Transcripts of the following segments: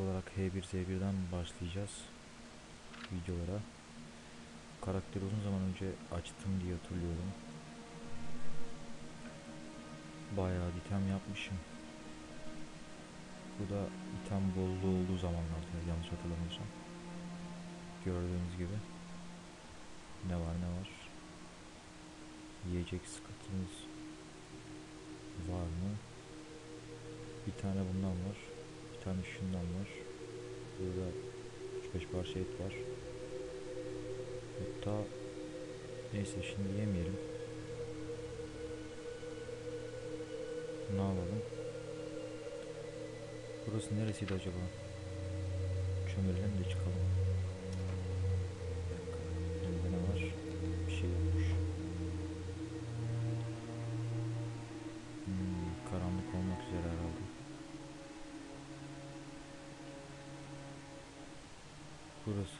Olarak H1Z1'den başlayacağız videolara. Karakteri uzun zaman önce açtım diye hatırlıyorum. Bayağı item yapmışım. Bu da item bolluğu olduğu zamanlarda yanlış hatırlamıyorsam. Gördüğünüz gibi. Ne var ne var. Yiyecek sıkıntımız var mı? Bir tane bundan var. Tane şundan var. Burada 3-5 parça et var. Hatta neyse şimdi yemeyelim. Ne yapalım? Burası neresiydi acaba? Çömelelim de çıkalım.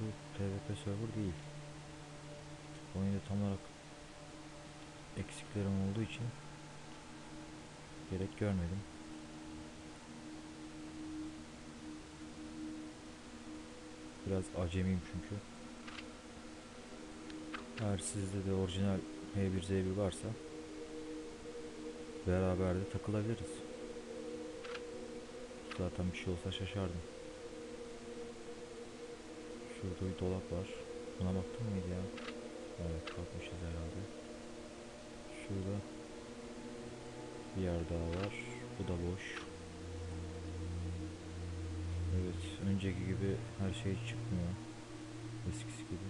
Burası PvP server değil. Oyunda tam olarak eksiklerim olduğu için gerek görmedim. Biraz acemiyim çünkü. Eğer sizde de orijinal H1Z1 varsa beraber de takılabiliriz. Zaten bir şey olsa şaşardım. Şurada bir dolap var. Buna baktın mıydı ya? Evet bakmışız herhalde. Şurada bir yer daha var. Bu da boş. Evet önceki gibi her şey çıkmıyor. Eskisi gibi.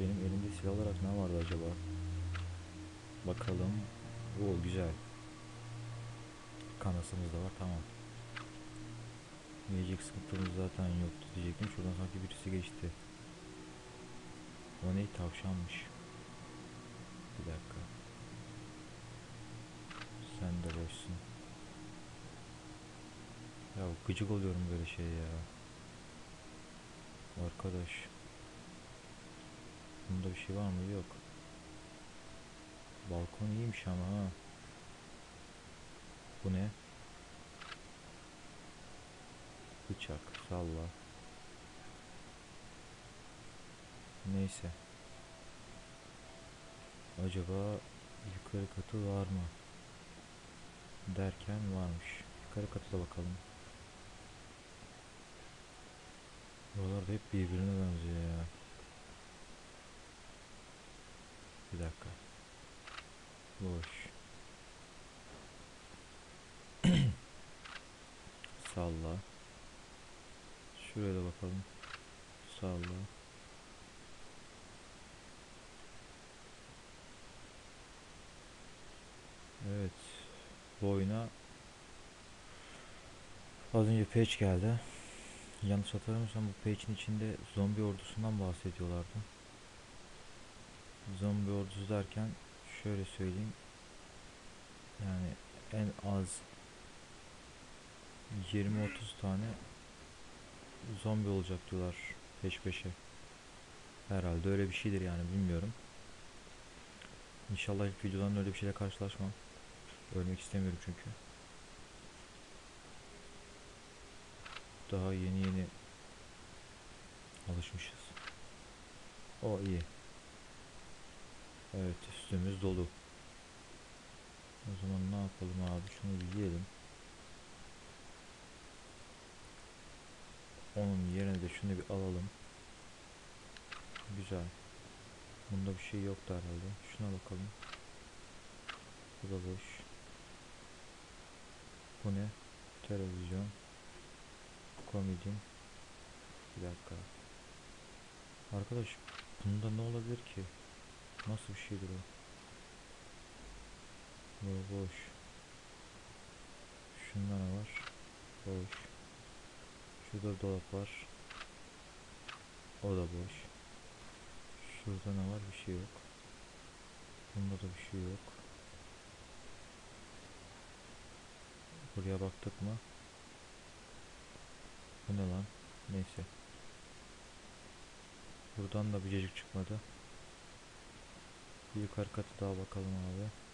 Benim elimde silah olarak ne vardı acaba? Bakalım. O güzel. Kanasımız da var tamam. Yiyecek sıkıntımız zaten yoktu diyecektim. Şuradan sanki birisi geçti. O ne tavşanmış. Bir dakika. Sen de boşsun. Ya gıcık oluyorum böyle şey ya. Arkadaş. Bunda bir şey var mı? Yok. Balkon iyiymiş ama ha. Bu ne? Bıçak, salla. Neyse. Acaba yukarı katı var mı? Derken varmış. Yukarı katı da bakalım. Buralar da hep birbirine benziyor ya. Bir dakika. Boş. Salla. Şuraya da bakalım. Salla. Evet. Bu oyuna az önce page geldi. Yanlış hatırlamıyorsam bu page'in içinde zombi ordusundan bahsediyorlardı. Zombi ordusu derken şöyle söyleyeyim. Yani en az 20-30 tane zombi olacak diyorlar peş peşe. Herhalde öyle bir şeydir yani bilmiyorum. İnşallah ilk videodan öyle bir şeyle karşılaşmam. Ölmek istemiyorum çünkü. Daha yeni yeni alışmışız. O iyi. Evet üstümüz dolu. O zaman ne yapalım abi şunu yiyelim. Onun yerine de şunu bir alalım. Güzel. Bunda bir şey yoktu herhalde. Şuna bakalım. Bu da boş. Bu ne? Televizyon. Komedi. Bir dakika. Arkadaş bunda ne olabilir ki? Nasıl bir şeydir o? Bu boş. Şunda ne var? Boş. Şurada dolap var. O da boş. Şurada ne var? Bir şey yok. Bunda da bir şey yok. Buraya baktık mı? Bu ne lan? Neyse. Buradan da bir cacık çıkmadı. Yukarı katı daha bakalım abi.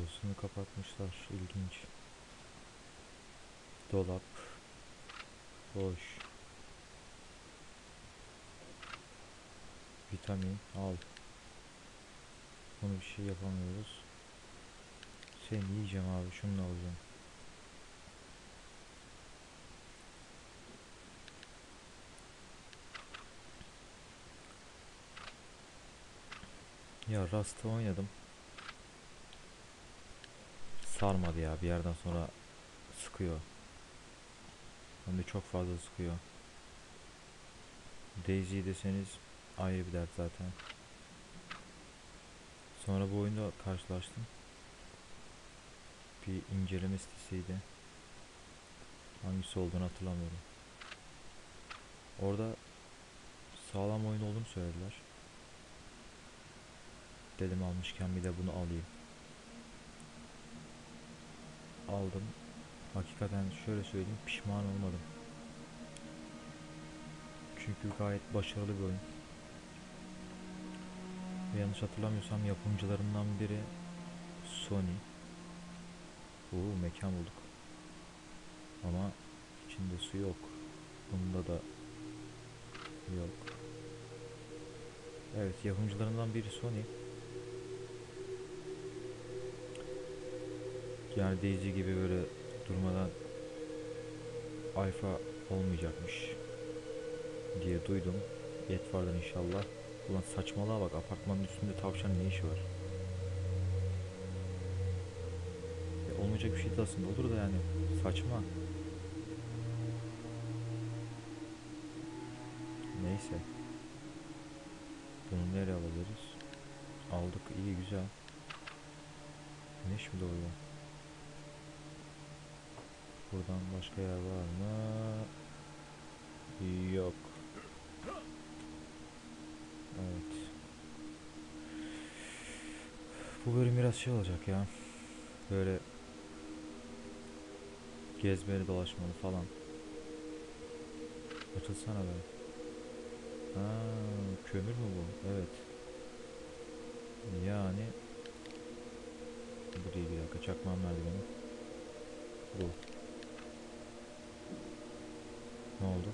Burasını kapatmışlar. İlginç. Dolap. Boş. Vitamin al. Bunu bir şey yapamıyoruz. Seni yiyeceğim abi. Şunu da alacağım. Ya Rust'ı oynadım. Sarmadı ya bir yerden sonra sıkıyor. Hem de çok fazla sıkıyor. Daisy deseniz ayrı bir dert zaten. Sonra bu oyunda karşılaştım. Bir inceleme sitesiydi. Hangisi olduğunu hatırlamıyorum. Orada sağlam oyun olduğunu söylediler. Dedim almışken bir de bunu alayım. Aldım. Hakikaten şöyle söyleyeyim pişman olmadım. Çünkü gayet başarılı bir oyun. Ve yanlış hatırlamıyorsam yapımcılarından biri Sony. Oo mekan bulduk. Ama içinde su yok. Bunda da yok. Evet yapımcılarından biri Sony. Yani Daisy gibi böyle durmadan alfa olmayacakmış diye duydum. Yet vardır inşallah. Ulan saçmalığa bak apartmanın üstünde tavşan ne işi var? E, olmayacak bir şey de aslında olur da yani saçma. Neyse. Bunu nereye alabiliriz? Aldık iyi güzel. Güneş mi doğuyor? Buradan başka yer var mı? Yok. Evet. Bu bölüm biraz şey olacak ya. Böyle gezmeli dolaşmalı falan. Açılsana be. Ha, kömür mü bu? Evet. Yani bu değil bir dakika çakmağım nerede benim? Bu. Ne oldu?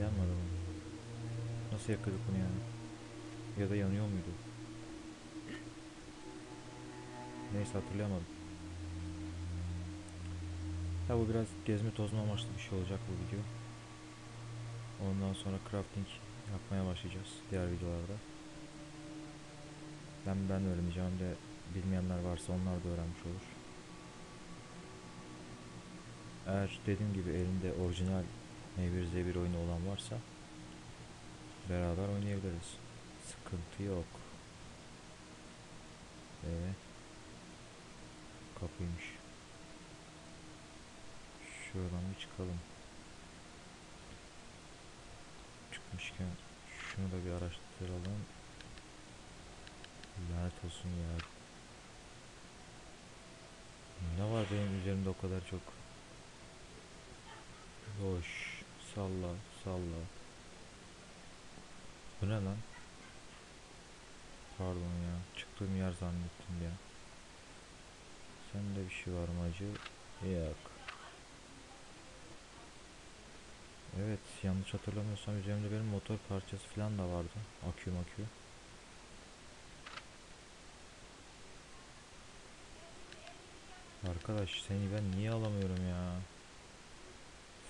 Yanmadı mı? Nasıl yakıyorduk bunu yani? Ya da yanıyor muydu? Neyse hatırlayamadım. Ya bu biraz gezme tozma amaçlı bir şey olacak bu video. Ondan sonra crafting yapmaya başlayacağız diğer videolarda. Ben ben öğreneceğim de bilmeyenler varsa onlar da öğrenmiş olur. Eğer dediğim gibi elinde orijinal M1Z1 oyunu olan varsa beraber oynayabiliriz. Sıkıntı yok. Ee, kapıymış. Şuradan bir çıkalım. Çıkmışken şunu da bir araştıralım. Lanet olsun ya. Ne var benim üzerimde o kadar çok? Boş. Salla, salla. Bu ne lan? Pardon ya. Çıktığım yer zannettim ya. Sende bir şey var mı acı? Yok. Evet, yanlış hatırlamıyorsam üzerimde benim motor parçası falan da vardı. Akü makü. Arkadaş seni ben niye alamıyorum ya?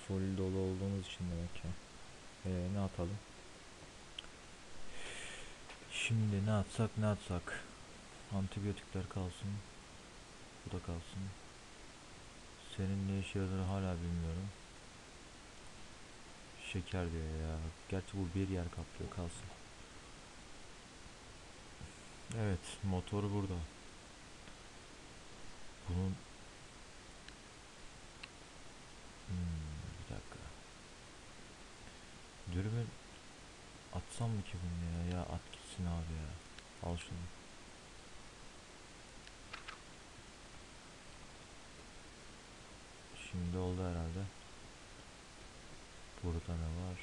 Full dolu olduğumuz için demek ki. Ee, ne atalım? Şimdi ne atsak ne atsak? Antibiyotikler kalsın. Bu da kalsın. Senin ne işe yaradığını hala bilmiyorum. Şeker diyor ya. Gerçi bu bir yer kaplıyor kalsın. Evet motor burada. Bunun Hmm, bir dakika. Dürbün atsam mı ki bunu ya? Ya at gitsin abi ya. Al şunu. Şimdi oldu herhalde. Burada ne var?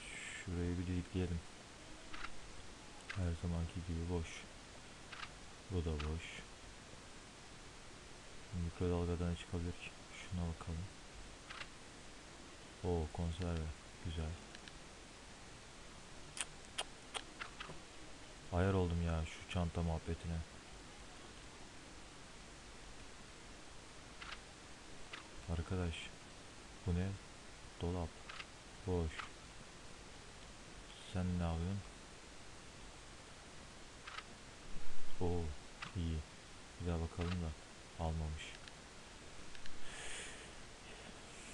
Şurayı bir delikleyelim. Her zamanki gibi boş. Bu da boş. Mikrodalgadan çıkabilir ki? Şuna bakalım. Oo konserve. Güzel. Ayar oldum ya şu çanta muhabbetine. Arkadaş bu ne? Dolap. Boş. Sen ne yapıyorsun? Oo iyi. Bir daha bakalım da almamış.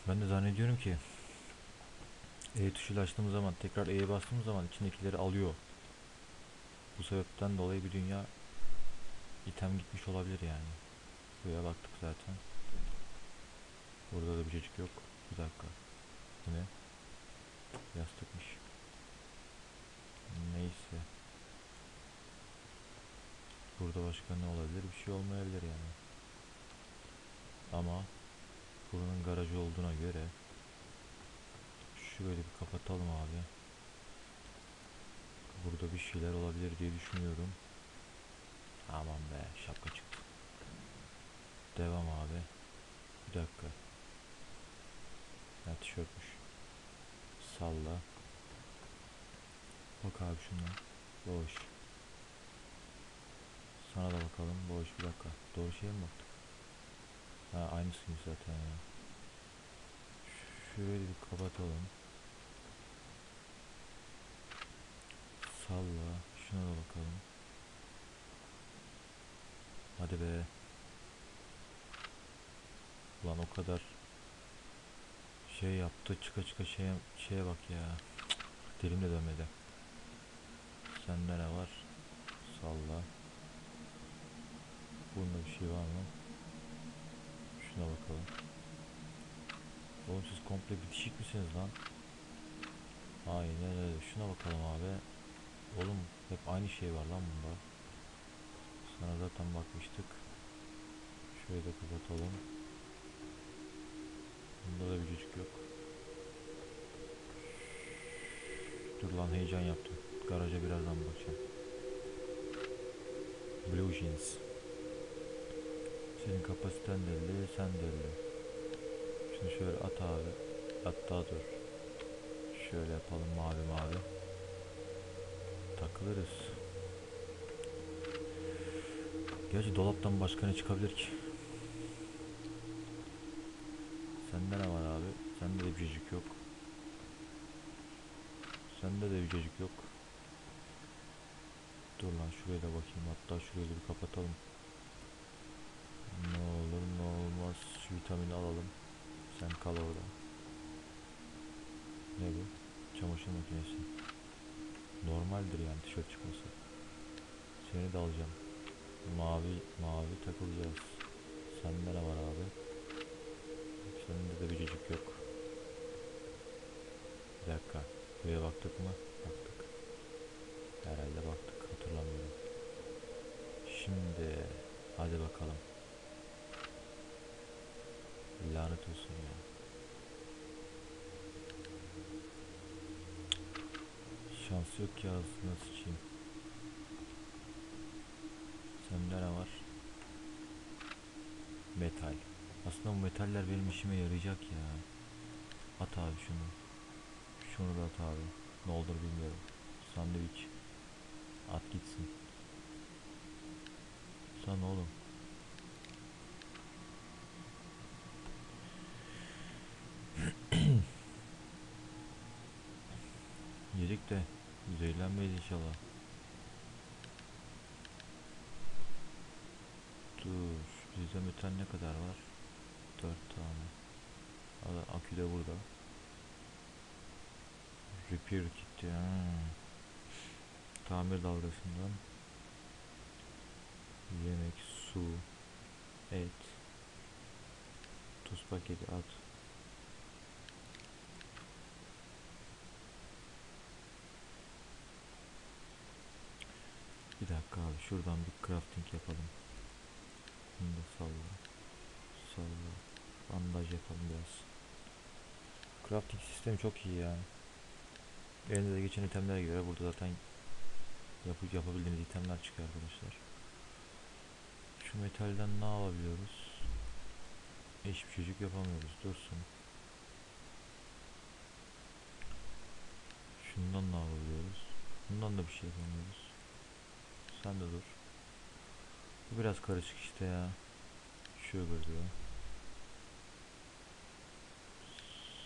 Ben de zannediyorum ki E tuşuyla açtığımız zaman tekrar E'ye bastığımız zaman içindekileri alıyor. Bu sebepten dolayı bir dünya item gitmiş olabilir yani. Buraya baktık zaten. Burada da bir çocuk yok. Bir dakika. Bu ne? Yastıkmış. Neyse. Burada başka ne olabilir? Bir şey olmayabilir yani. Ama buranın garajı olduğuna göre şöyle bir kapatalım abi. Burada bir şeyler olabilir diye düşünüyorum. Aman be şapka çıktı. Devam abi. Bir dakika. Ha tişörtmüş. Salla. Bak abi şuna. Boş. Sana da bakalım. Boş bir dakika. Doğru şeye mi baktık? Ha aynısıymış zaten ya. Şurayı bir kapatalım. Salla. Şuna da bakalım. Hadi be. Ulan o kadar şey yaptı çıka çıka şeye, şeye bak ya. Dilim de dönmedi. Sende ne var? Salla. Bunda bir şey var mı? Şuna bakalım. Oğlum siz komple bitişik misiniz lan? Aynen öyle. Şuna bakalım abi. Oğlum hep aynı şey var lan bunda. Sana zaten bakmıştık. Şöyle de kapatalım. Bunda da bir cücük yok. Dur lan heyecan yaptım. Garaja birazdan bakacağım. Blue Jeans. Senin kapasiten belli, sen belli. Şunu şöyle at abi. Hatta dur. Şöyle yapalım mavi mavi. Takılırız. Gerçi dolaptan başka ne çıkabilir ki? Sende ne var abi? Sende de bir yok. Sende de bir yok. Dur lan şuraya da bakayım. Hatta şurayı da bir kapatalım. Ne olur ne olmaz. Şu vitamini alalım. Sen kal orada. Ne bu? Çamaşır makinesi. Normaldir yani tişört çıkması. Seni de alacağım. Mavi mavi takılacağız. Sende ne var abi? Sende de bir yok. Bir dakika. Buraya baktık mı? Baktık. Herhalde baktık. Hatırlamıyorum. Şimdi hadi bakalım. Lanet olsun ya. Şans yok ya ağzına sıçayım. Sende ne var? Metal. Aslında bu metaller benim işime yarayacak ya. At abi şunu. Şunu da at abi. Ne olur bilmiyorum. Sandviç. At gitsin. Sen oğlum. Yedik de zehirlenmeyiz inşallah. Dur. Bizde metal ne kadar var? 4 tane. Akü de burada. Repair kit ya. Tamir dalgasından. Yemek, su, et, tuz paketi at. Bir dakika abi şuradan bir crafting yapalım. Bunu da salla. Salla. Bandaj yapalım biraz. Crafting sistemi çok iyi yani. Elinize geçen itemlere göre burada zaten yapı yapabildiğiniz itemler çıkıyor arkadaşlar. Şu metalden ne yapabiliyoruz? Hiçbir çocuk yapamıyoruz. Dursun. Şundan ne yapabiliyoruz? Bundan da bir şey yapamıyoruz. Sen de dur. Bu biraz karışık işte ya. Sugar diyor.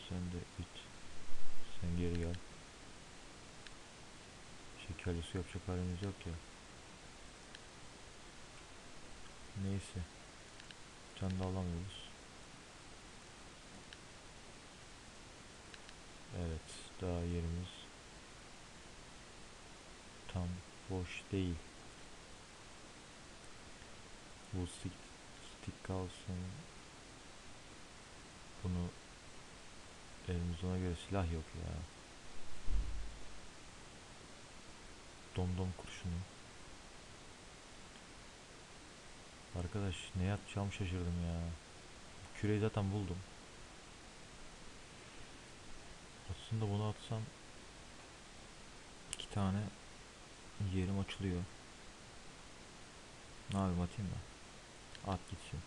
Sen de it. Sen geri gel. Şekerli su yapacak halimiz yok ya. Neyse. Can da alamıyoruz. Evet. Daha yerimiz tam boş değil. Bu stick, stick kalsın. Bunu elimizde ona göre silah yok ya. Domdom kurşunu. Arkadaş ne yapacağım şaşırdım ya. Küreyi zaten buldum. Aslında bunu atsam iki tane yerim açılıyor. Ne yapayım atayım mı? At gitsin.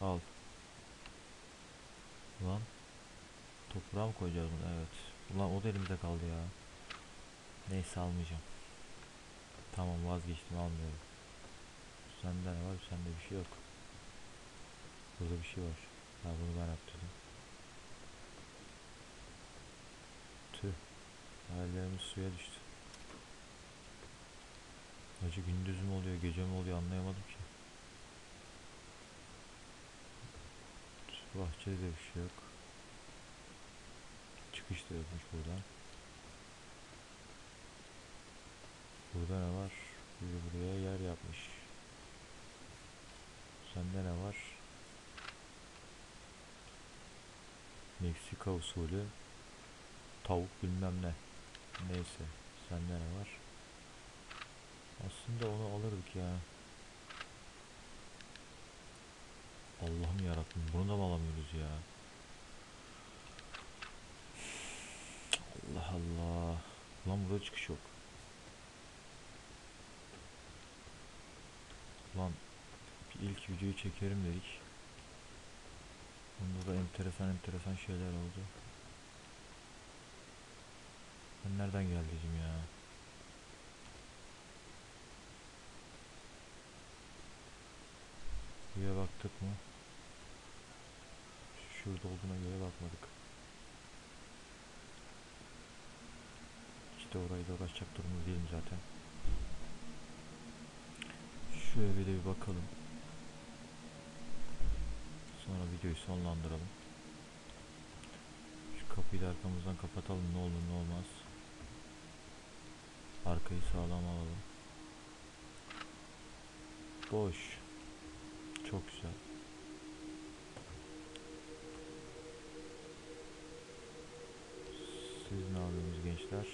Al. Ulan. Toprağa mı koyacağız bunu? Evet. Ulan o da elimizde kaldı ya. Neyse almayacağım. Tamam vazgeçtim almıyorum. Sende ne var? Sende bir şey yok. Burada bir şey var. Ha bunu ben yaptırdım. Tüh. Hayallerimiz suya düştü. Acı gündüz mü oluyor, gece mi oluyor anlayamadım ki. Bahçede de bir şey yok. Çıkış da yokmuş buradan. Burada ne var? Biri buraya yer yapmış. Sende ne var? Meksika usulü tavuk bilmem ne. Neyse. Sende ne var? Aslında onu alırdık ya. Allah'ım yarabbim bunu da mı alamıyoruz ya? Allah Allah. Lan burada çıkış yok. Lan ilk videoyu çekerim dedik. Bunda da enteresan enteresan şeyler oldu. Ben nereden geldim ya? Buraya baktık mı? Şurada olduğuna göre bakmadık. İşte orayı da uğraşacak durumda değilim zaten. Şu eve de bir bakalım. Sonra videoyu sonlandıralım. Şu kapıyı da arkamızdan kapatalım ne olur ne olmaz. Arkayı sağlam alalım. Boş. Çok güzel. Siz ne yapıyorsunuz gençler?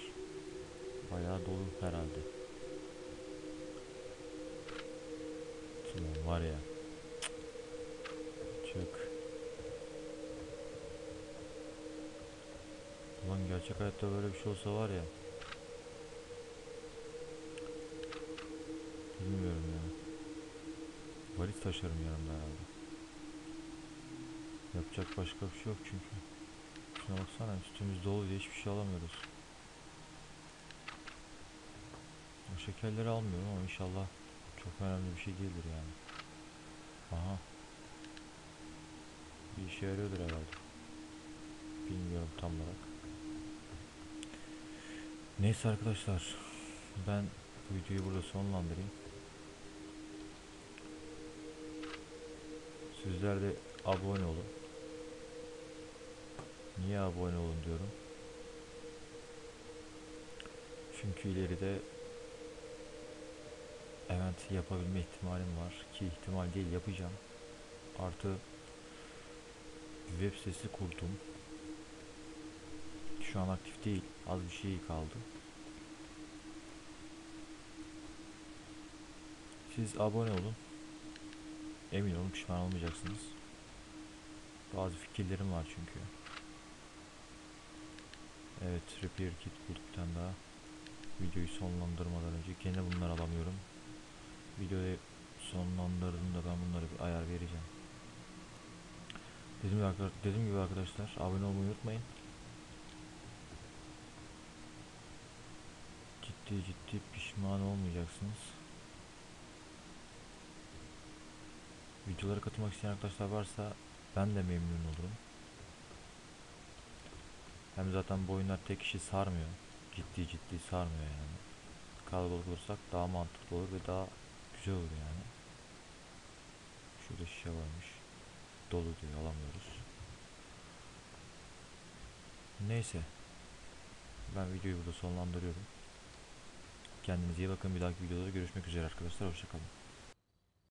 Bayağı dolu herhalde. Ulan var ya. Çık. Ulan gerçek hayatta böyle bir şey olsa var ya. Bilmiyorum Valiz taşırım yanımda herhalde. Yapacak başka bir şey yok çünkü. Şuna baksana üstümüz dolu diye hiçbir şey alamıyoruz. O şekerleri almıyorum ama inşallah çok önemli bir şey değildir yani. Aha. Bir işe yarıyordur herhalde. Bilmiyorum tam olarak. Neyse arkadaşlar. Ben videoyu burada sonlandırayım. Sizler de abone olun. Niye abone olun diyorum. Çünkü ileride event yapabilme ihtimalim var ki ihtimal değil yapacağım. Artı web sitesi kurdum. Şu an aktif değil. Az bir şey kaldı. Siz abone olun. Emin olun pişman olmayacaksınız. Bazı fikirlerim var çünkü. Evet repair kit bulduk bir tane daha. Videoyu sonlandırmadan önce gene bunları alamıyorum. Videoyu sonlandırdığımda ben bunları bir ayar vereceğim. Dediğim gibi, dediğim gibi arkadaşlar abone olmayı unutmayın. Ciddi ciddi pişman olmayacaksınız. Videolara katılmak isteyen arkadaşlar varsa ben de memnun olurum. Hem zaten bu oyunlar tek kişi sarmıyor. Ciddi ciddi sarmıyor yani. Kalabalık olursak daha mantıklı olur ve daha güzel olur yani. Şurada şişe varmış. Dolu diyor alamıyoruz. Neyse. Ben videoyu burada sonlandırıyorum. Kendinize iyi bakın. Bir dahaki videoda görüşmek üzere arkadaşlar. Hoşçakalın.